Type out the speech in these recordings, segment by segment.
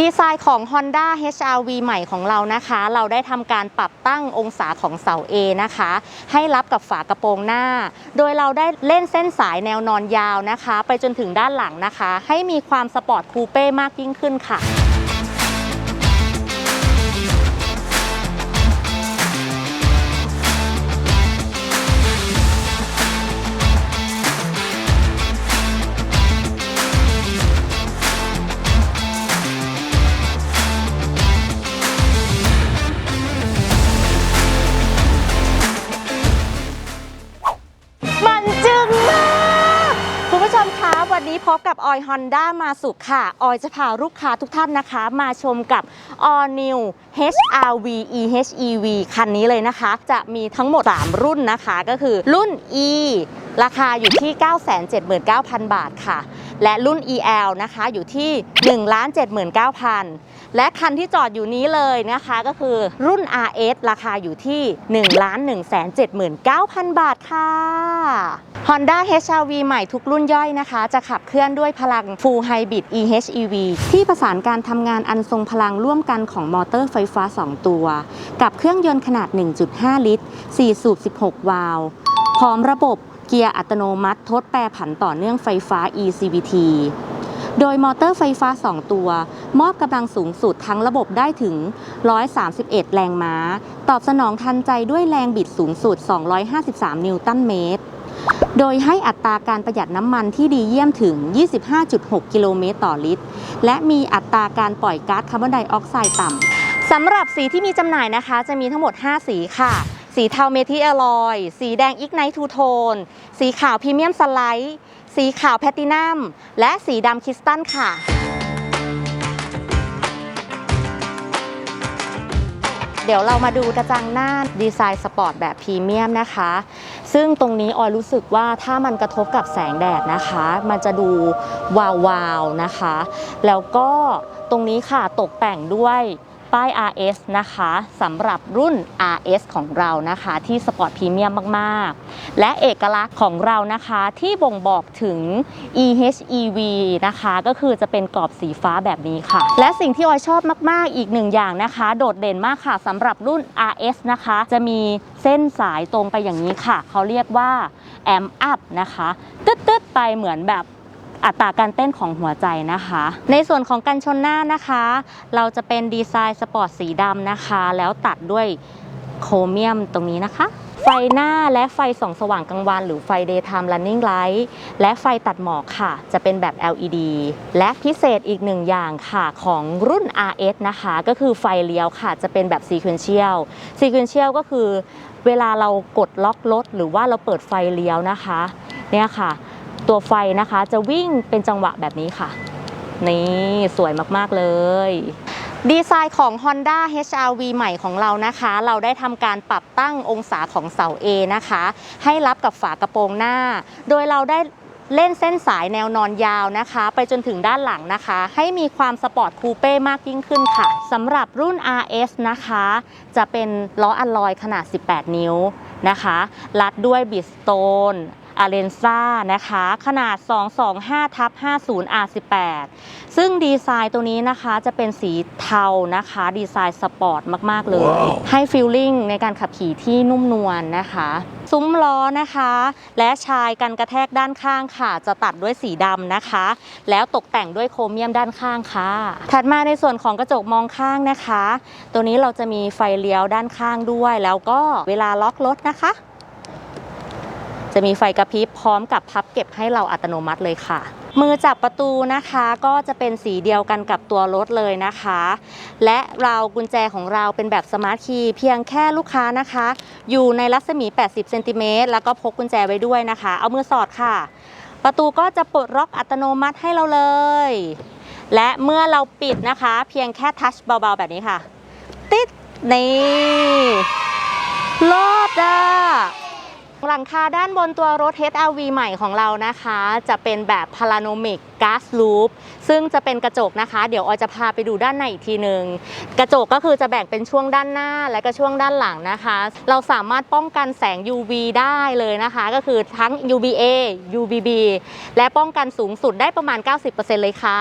ดีไซน์ของ Honda HR-V ใหม่ของเรานะคะ เราได้ทำการปรับตั้งองศาของเสา A นะคะ ให้รับกับฝากระโปรงหน้า โดยเราได้เล่นเส้นสายแนวนอนยาวนะคะ ไปจนถึงด้านหลังนะคะ ให้มีความสปอร์ตคูเป้มากยิ่งขึ้นค่ะ ออยฮอนด้ามาสุขค่ะ ออยจะพาลูกค้าทุกท่านนะคะ มาชมกับ All New HRV EHEV คันนี้เลยนะคะ จะมีทั้งหมด 3 รุ่นนะคะ ก็คือรุ่น E ราคาอยู่ที่ 979,000 บาทค่ะ และรุ่น EL นะคะอยู่ที่ 1,79,000 และคันที่จอดอยู่นี้เลยนะคะก็คือรุ่น RS ราคาอยู่ที่ 1,179,000 บาทค่ะ Honda HR-V ใหม่ทุกรุ่นย่อยนะคะ จะขับเคลื่อนด้วยพลัง Full Hybrid EHEV ที่ประสานการทำงานอันทรงพลังร่วมกันของมอเตอร์ไฟฟ้า 2 ตัว กับเครื่องยนต์ขนาด 1.5 ลิตร 4 สูบ 16 วาล์วพร้อมระบบเกียร์อัตโนมัติทดแปรผันต่อเนื่องไฟฟ้า ECVT โดยมอเตอร์ไฟฟ้า 2 ตัว มอบกำลังสูงสุดทั้งระบบได้ถึง 131 แรงม้า ตอบสนองทันใจด้วยแรงบิดสูงสุด 253 นิวตันเมตร โดยให้อัตราการประหยัดน้ำมันที่ดีเยี่ยมถึง 25.6 กิโลเมตรต่อลิตร และมีอัตราการปล่อยก๊าซคาร์บอนไดออกไซด์ต่ำ สำหรับสีที่มีจำหน่ายนะคะ จะมีทั้งหมด 5 สีค่ะ สีเทาเมทิอลลอย สีแดงอิกไนทูโทน สีขาวพรีเมียมสไลด์ สีขาวแพลตินัม และสีดำคริสตัลค่ะเดี๋ยวเรามาดูกระจังหน้าดีไซน์สปอร์ตแบบพรีเมียมนะคะ ซึ่งตรงนี้ออยรู้สึกว่าถ้ามันกระทบกับแสงแดดนะคะ มันจะดูวาวๆนะคะ แล้วก็ตรงนี้ค่ะตกแต่งด้วย ป้าย RS นะคะสำหรับรุ่น RS ของเรานะคะที่สปอร์ตพรีเมียมมากๆ และเอกลักษณ์ของเรานะคะที่บ่งบอกถึง EHEV นะคะก็คือจะเป็นกรอบสีฟ้าแบบนี้ค่ะ และสิ่งที่ออยชอบมากๆ อีกหนึ่งอย่างนะคะ โดดเด่นมากค่ะสำหรับรุ่น RS นะคะ จะมีเส้นสายตรงไปอย่างนี้ค่ะ เขาเรียกว่า a m up นะคะ ตึ๊ดๆไปเหมือนแบบ อัตราการเต้นของหัวใจนะคะ ในส่วนของกันชนหน้านะคะ เราจะเป็นดีไซน์สปอร์ตสีดำนะคะ แล้วตัดด้วยโครเมียมตรงนี้นะคะ ไฟหน้าและไฟส่องสว่างกลางวัน หรือไฟ daytime running light และไฟตัดหมอกค่ะ จะเป็นแบบ LED และพิเศษอีกหนึ่งอย่างค่ะของรุ่น RS นะคะ ก็คือไฟเลี้ยวค่ะ จะเป็นแบบ sequential sequential ก็คือเวลาเรากดล็อกรถหรือว่าเราเปิดไฟเลี้ยวนะคะ เนี่ยค่ะ ตัวไฟนะคะจะวิ่งเป็นจังหวะแบบนี้ค่ะ นี่สวยมากๆเลยดีไซน์ของ Honda HR-V ใหม่ของเรานะคะ เราได้ทำการปรับตั้งองศาของเสา A นะคะ ให้รับกับฝากระโปรงหน้า โดยเราได้เล่นเส้นสายแนวนอนยาวนะคะ ไปจนถึงด้านหลังนะคะ ให้มีความสปอร์ตคูเป้มากยิ่งขึ้นค่ะสำหรับรุ่น RS นะคะ จะเป็นล้ออัลลอยขนาด 18 นิ้วนะคะ รัดด้วยบิสโตน อาเลนซ่านะคะ ขนาด 225ทับ50 R18 ซึ่งดีไซน์ตัวนี้นะคะจะเป็นสีเทานะคะ ดีไซน์สปอร์ตมาก ๆ เลยให้ฟีลลิ่งในการขับขี่ที่นุ่มนวลนะคะ ซุ้มล้อนะคะ และชายกันกระแทกด้านข้างค่ะ จะตัดด้วยสีดำนะคะ แล้วตกแต่งด้วยโครเมียมด้านข้างค่ะ ถัดมาในส่วนของกระจกมองข้างนะคะ ตัวนี้เราจะมีไฟเลี้ยวด้านข้างด้วย แล้วก็เวลาล็อกรถนะคะ จะมีไฟกระพริบพร้อมกับพับเก็บให้เราอัตโนมัติเลยค่ะ มือจับประตูนะคะก็จะเป็นสีเดียวกันกับตัวรถเลยนะคะ และเรากุญแจของเราเป็นแบบสมาร์ทคีย์เพียงแค่ลูกค้านะคะ อยู่ในรัศมี 80 เซนติเมตรแล้วก็พกกุญแจไว้ด้วยนะคะ เอามือสอดค่ะ ประตูก็จะปลดล็อกอัตโนมัติให้เราเลย และเมื่อเราปิดนะคะ เพียงแค่ทัชเบาๆแบบนี้ค่ะ ติดนี่รอดอะ หลังคาด้านบนตัวรถ HRV ใหม่ของเรานะคะ จะเป็นแบบพาราโนมิกก๊าซลูปซึ่งจะเป็นกระจกนะคะ เดี๋ยวออยจะพาไปดูด้านในอีกทีหนึ่งกระจกก็คือจะแบ่งเป็นช่วงด้านหน้าและก็ช่วงด้านหลังนะคะ เราสามารถป้องกันแสง UV ได้เลยนะคะ ก็คือทั้ง UVA UVB และป้องกันสูงสุดได้ประมาณ 90%เลยค่ะ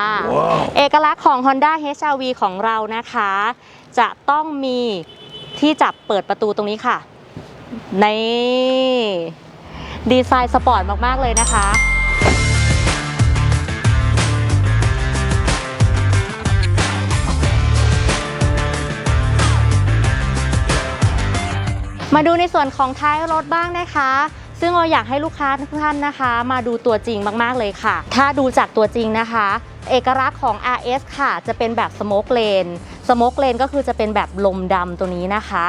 เอกลักษณ์ของ Honda HRV ของเรานะคะ จะต้องมีที่จับเปิดประตูตรงนี้ค่ะในดีไซน์สปอร์ตมาก ๆ เลยนะคะมาดูในส่วนของท้ายรถบ้างนะคะ ซึ่งเราอยากให้ลูกค้าทุกท่านนะคะ มาดูตัวจริงมากๆเลยค่ะ ถ้าดูจากตัวจริงนะคะ เอกลักษณ์ของ RS ค่ะ จะเป็นแบบสโมกเลนสโมกเลนก็คือจะเป็นแบบลมดำตัวนี้นะคะ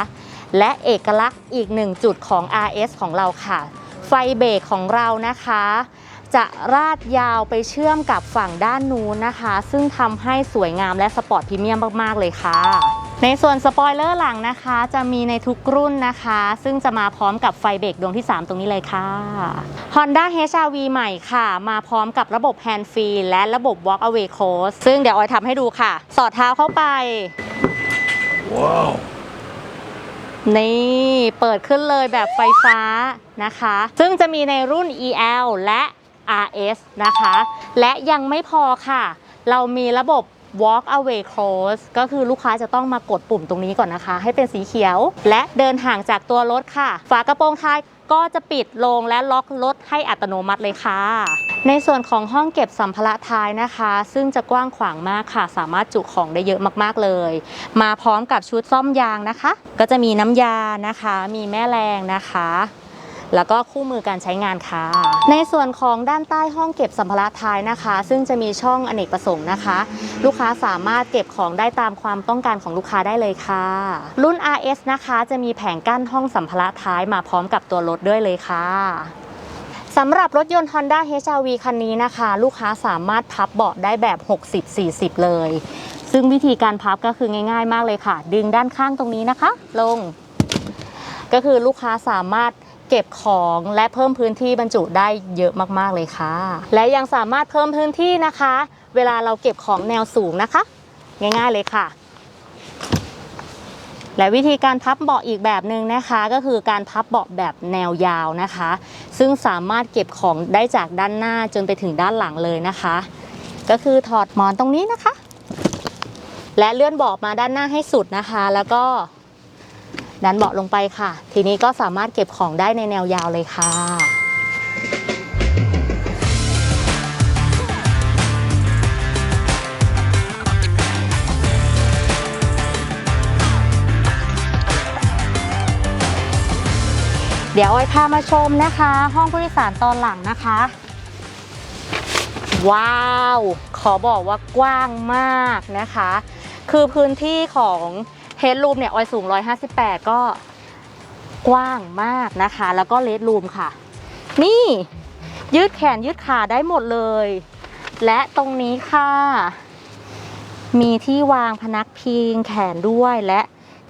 และเอกลักษณ์อีกหนึ่งจุดของ RS ของเราค่ะ ไฟเบรกของเรานะคะ จะราดยาวไปเชื่อมกับฝั่งด้านนู้นนะคะ ซึ่งทำให้สวยงามและสปอร์ตพรีเมียมมาก ๆ เลยค่ะ ในส่วนสปอยเลอร์หลังนะคะ จะมีในทุกรุ่นนะคะ ซึ่งจะมาพร้อมกับไฟเบรกดวงที่ 3 ตรงนี้เลยค่ะ Honda HR-V ใหม่ค่ะ มาพร้อมกับระบบ Hand Free และระบบ Walk Away Close ซึ่งเดี๋ยวออยทำให้ดูค่ะ สอดเท้าเข้าไป Wow. นี่เปิดขึ้นเลยแบบไฟฟ้านะคะ ซึ่งจะมีในรุ่น EL และ RS นะคะ และยังไม่พอค่ะ เรามีระบบ Walk Away Close ก็คือลูกค้าจะต้องมากดปุ่มตรงนี้ก่อนนะคะ ให้เป็นสีเขียว และเดินห่างจากตัวรถค่ะ ฝากระโปรงท้าย ก็จะปิดลงและล็อกรถให้อัตโนมัติเลยค่ะ ในส่วนของห้องเก็บสัมภาระท้ายนะคะ ซึ่งจะกว้างขวางมากค่ะ สามารถจุของได้เยอะมากๆเลย มาพร้อมกับชุดซ่อมยางนะคะ ก็จะมีน้ำยานะคะ มีแม่แรงนะคะ แล้วก็คู่มือการใช้งานค่ะ ในส่วนของด้านใต้ห้องเก็บสัมภาระท้ายนะคะ ซึ่งจะมีช่องอเนกประสงค์นะคะ ลูกค้าสามารถเก็บของได้ตามความต้องการของลูกค้าได้เลยค่ะ รุ่น RS นะคะจะมีแผงกั้นห้องสัมภาระท้ายมาพร้อมกับตัวรถด้วยเลยค่ะสำหรับรถยนต์ Honda HR-V คันนี้นะคะ ลูกค้าสามารถพับเบาะได้แบบ 60-40 เลย ซึ่งวิธีการพับก็คือง่าย ๆ มากเลยค่ะ ดึงด้านข้างตรงนี้นะคะ ลง ก็คือลูกค้าสามารถ เก็บของและเพิ่มพื้นที่บรรจุได้เยอะมากๆเลยค่ะ และยังสามารถเพิ่มพื้นที่นะคะ เวลาเราเก็บของแนวสูงนะคะ ง่ายๆเลยค่ะ และวิธีการพับเบาะอีกแบบหนึ่งนะคะ ก็คือการพับเบาะแบบแนวยาวนะคะ ซึ่งสามารถเก็บของได้จากด้านหน้าจนไปถึงด้านหลังเลยนะคะ ก็คือถอดหมอนตรงนี้นะคะ และเลื่อนเบาะมาด้านหน้าให้สุดนะคะ แล้วก็ ดันเบาะลงไปค่ะ ทีนี้ก็สามารถเก็บของได้ในแนวยาวเลยค่ะเดี๋ยวออยพามาชมนะคะ ห้องผู้โดยสารตอนหลังนะคะ ว้าว ขอบอกว่ากว้างมากนะคะ คือพื้นที่ของ เฮดรูมเนี่ยออยสูง 158 ก็กว้างมากนะคะ แล้วก็เลดรูมค่ะ นี่ ยืดแขนยืดขาได้หมดเลย และตรงนี้ค่ะ มีที่วางพนักพิงแขนด้วยและ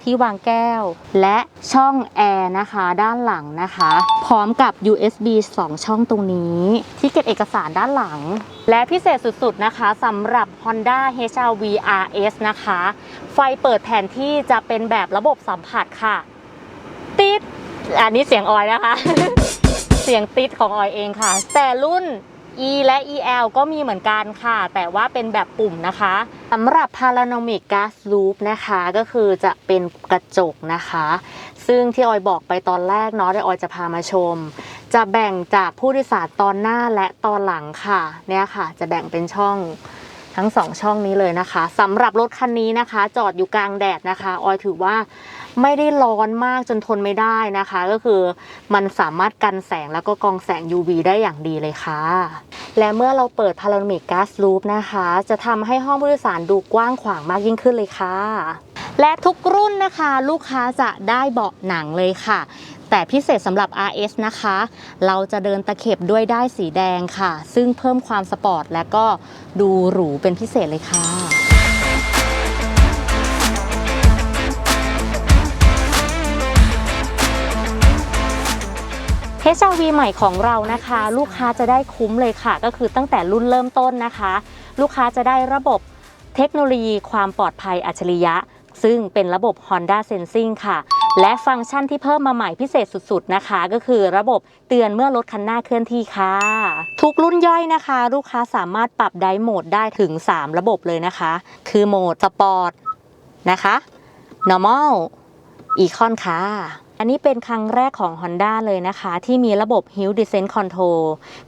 ที่วางแก้ว และช่องแอร์นะคะ ด้านหลังนะคะ พร้อมกับ USB 2 ช่องตรงนี้ ที่เก็บเอกสารด้านหลัง และพิเศษสุดๆนะคะสำหรับ Honda HR-V RS นะคะ ไฟเปิดแผนที่จะเป็นแบบระบบสัมผัสค่ะ ติดอันนี้เสียงออยนะคะ เสียงติดของออยเองค่ะ แต่รุ่น E และ EL ก็มีเหมือนกันค่ะ แต่ว่าเป็นแบบปุ่มนะคะสำหรับ Panoramic Glass Roof นะคะ ก็คือจะเป็นกระจกนะคะ ซึ่งที่ออยบอกไปตอนแรกเนาะเดี๋ยวออยจะพามาชม จะแบ่งจากผู้โดยสารตอนหน้าและตอนหลังค่ะ เนี่ยค่ะ จะแบ่งเป็นช่อง ทั้งสองช่องนี้เลยนะคะสำหรับรถคันนี้นะคะ จอดอยู่กลางแดดนะคะ ออยถือว่าไม่ได้ร้อนมากจนทนไม่ได้นะคะ ก็คือมันสามารถกันแสงแล้วก็กองแสง UV ได้อย่างดีเลยค่ะ และเมื่อเราเปิด Panoramic Glass Roof นะคะ จะทำให้ห้องผู้โดยสารดูกว้างขวางมากยิ่งขึ้นเลยค่ะ และทุกรุ่นนะคะ ลูกค้าจะได้เบาะหนังเลยค่ะ แต่พิเศษสำหรับ RS นะคะ เราจะเดินตะเข็บด้วยได้สีแดงค่ะ ซึ่งเพิ่มความสปอร์ตและก็ดูหรูเป็นพิเศษเลยค่ะ Wow. ใหม่ของเรานะคะ ลูกค้าจะได้คุ้มเลยค่ะ ก็คือตั้งแต่รุ่นเริ่มต้นนะคะ ลูกค้าจะได้ระบบเทคโนโลยีความปลอดภัยอัจฉริยะ ซึ่งเป็นระบบ Honda Sensing ค่ะ และฟังก์ชันที่เพิ่มมาใหม่พิเศษสุดๆนะคะ ก็คือระบบเตือนเมื่อรถคันหน้าเคลื่อนที่ค่ะ ทุกรุ่นย่อยนะคะ ลูกค้าสามารถปรับไดโหมดได้ถึง 3 ระบบเลยนะคะ คือโหมดสปอร์ตนะคะ normal econ ค่ะอันนี้เป็นครั้งแรกของ Honda เลยนะคะ ที่มีระบบ Hill Descent Control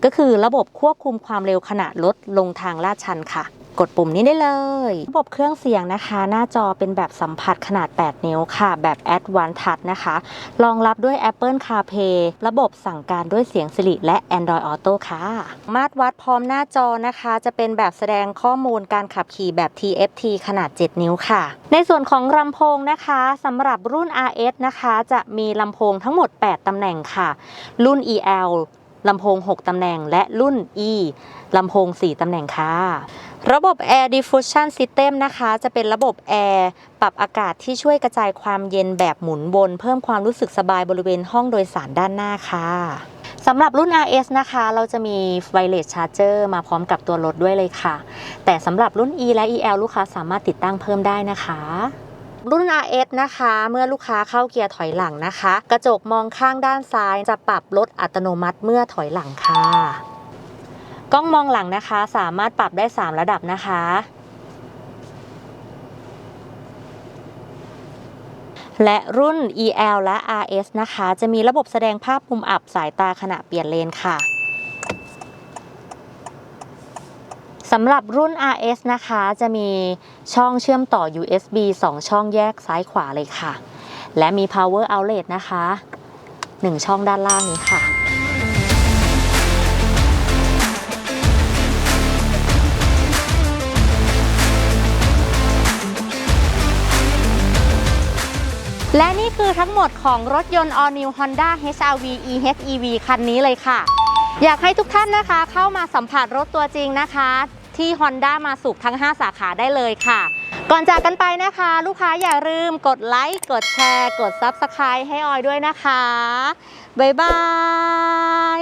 ก็คือระบบควบคุมความเร็วขณะรถลงทางลาดชันค่ะ กดปุ่มนี้ได้เลย ระบบเครื่องเสียงนะคะ หน้าจอเป็นแบบสัมผัสขนาด 8 นิ้วค่ะ แบบ Advanced Touch นะคะ รองรับด้วย Apple CarPlay ระบบสั่งการด้วยเสียง Siri และ Android Auto ค่ะ มาตรวัดพร้อมหน้าจอนะคะ จะเป็นแบบแสดงข้อมูลการขับขี่แบบ TFT ขนาด 7 นิ้วค่ะ ในส่วนของลำโพงนะคะสำหรับรุ่น RS นะคะ จะมีลำโพงทั้งหมด 8 ตำแหน่งค่ะ รุ่น EL ลำโพง 6 ตำแหน่ง และรุ่น E ลำโพง 4 ตำแหน่งค่ะ ระบบ Air Diffusion System นะคะ จะเป็นระบบแอร์ปรับอากาศที่ช่วยกระจายความเย็นแบบหมุนวนเพิ่มความรู้สึกสบายบริเวณห้องโดยสารด้านหน้าค่ะสำหรับรุ่น RS นะคะ เราจะมี Wireless Charger มาพร้อมกับตัวรถด้วยเลยค่ะ แต่สำหรับรุ่น E และ EL ลูกค้าสามารถติดตั้งเพิ่มได้นะคะรุ่น RS นะคะ เมื่อลูกค้าเข้าเกียร์ถอยหลังนะคะ กระจกมองข้างด้านซ้ายจะปรับลดอัตโนมัติเมื่อถอยหลังค่ะ กล้องมองหลังนะคะ สามารถปรับได้ 3 ระดับนะคะ และรุ่น EL และ RS นะคะ จะมีระบบแสดงภาพมุมอับสายตาขณะเปลี่ยนเลนค่ะสำหรับรุ่น RS นะคะ จะมีช่องเชื่อมต่อ USB 2 ช่องแยกซ้ายขวาเลยค่ะ และมี power outlet นะคะ 1 ช่องด้านล่างนี้ค่ะ และนี่คือทั้งหมดของรถยนต์ All New Honda HR-V e:HEV คันนี้เลยค่ะ อยากให้ทุกท่านนะคะเข้ามาสัมผัสรถตัวจริงนะคะ ที่ Honda มาสุขทั้ง 5 สาขาได้เลยค่ะ ก่อนจากกันไปนะคะ ลูกค้าอย่าลืมกดไลค์ กดแชร์ กด Subscribe ให้ออยด้วยนะคะ บ๊ายบาย